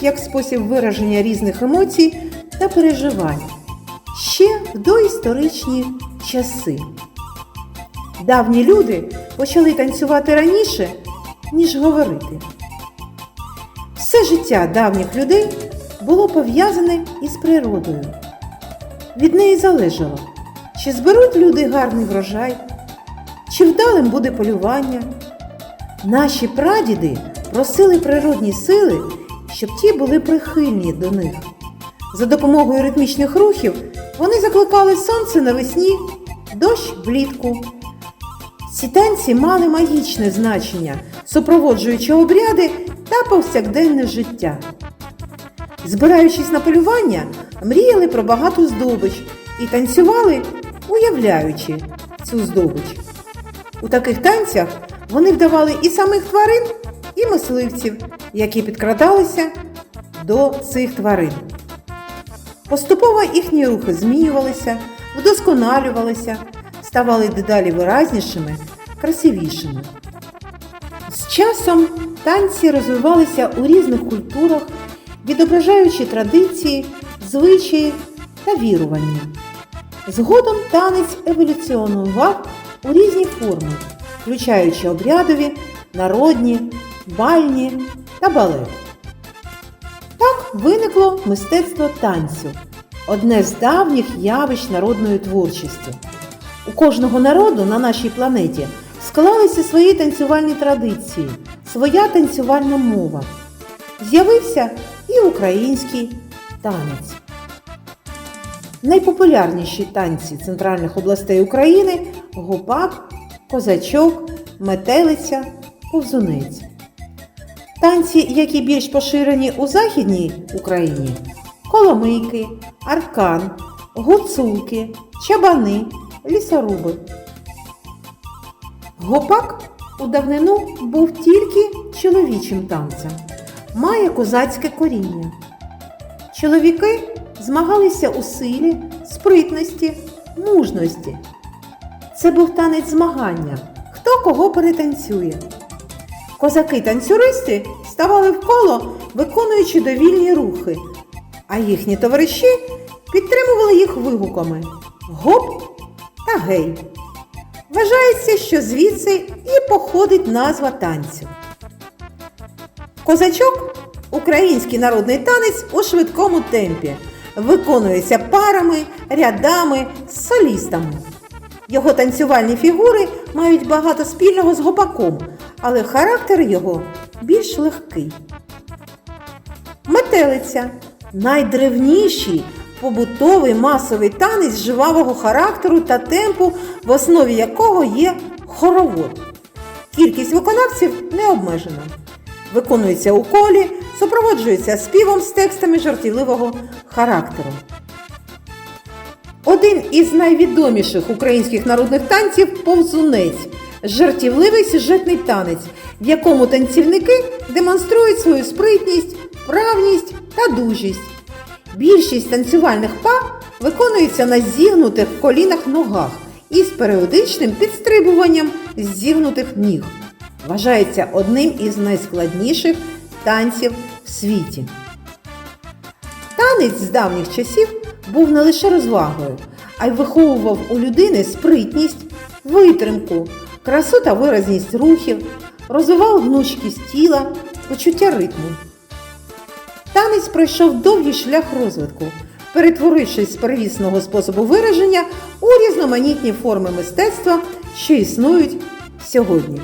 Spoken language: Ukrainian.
як спосіб вираження різних емоцій та переживань ще в доісторичні часи. Давні люди почали танцювати раніше, ніж говорити. Все життя давніх людей було пов'язане із природою. Від неї залежало, чи зберуть люди гарний врожай, чи вдалим буде полювання. Наші прадіди просили природні сили, щоб ті були прихильні до них. За допомогою ритмічних рухів вони закликали сонце навесні, дощ влітку. Ці танці мали магічне значення, супроводжуючи обряди та повсякденне життя. Збираючись на полювання, мріяли про багату здобич і танцювали, уявляючи цю здобич. У таких танцях вони вдавали і самих тварин, і мисливців, які підкрадалися до цих тварин. Поступово їхні рухи змінювалися, вдосконалювалися, ставали дедалі виразнішими, красивішими. З часом танці розвивалися у різних культурах, відображаючи традиції, звичаї та вірування. Згодом танець еволюціонував у різні форми, включаючи обрядові, народні, бальні та балет. Так виникло мистецтво танцю, одне з давніх явищ народної творчості. У кожного народу на нашій планеті склалися свої танцювальні традиції, своя танцювальна мова. З'явився і український танець. Найпопулярніші танці центральних областей України гопак, козачок, метелиця, повзунець. Танці, які більш поширені у Західній Україні коломийки, аркан, гуцулки, чабани, лісоруби. Гопак у давнину був тільки чоловічим танцем, має козацьке коріння. Чоловіки змагалися у силі, спритності, мужності. Це був танець змагання, хто кого перетанцює. Козаки-танцюристи ставали в коло, виконуючи довільні рухи, а їхні товариші підтримували їх вигуками гоп та гей. Вважається, що звідси і походить назва танцю. Козачок український народний танець у швидкому темпі. Виконується парами, рядами, солістами. Його танцювальні фігури мають багато спільного з гопаком, але характер його більш легкий. Метелиця найдревніший побутовий масовий танець жвавого характеру та темпу, в основі якого є хоровод. Кількість виконавців не обмежена. Виконується у колі, супроводжується співом з текстами жартівливого характеру. Один із найвідоміших українських народних танців повзунець жартівливий сюжетний танець, в якому танцівники демонструють свою спритність, правність та дужість. Більшість танцювальних па виконується на зігнутих в колінах ногах із періодичним підстрибуванням зігнутих ніг. Вважається одним із найскладніших танців в світі. Танець з давніх часів був не лише розвагою, а й виховував у людини спритність, витримку, красу та виразність рухів, розвивав гнучкість тіла, почуття ритму. Танець пройшов довгий шлях розвитку, перетворившись з первісного способу вираження у різноманітні форми мистецтва, що існують сьогодні.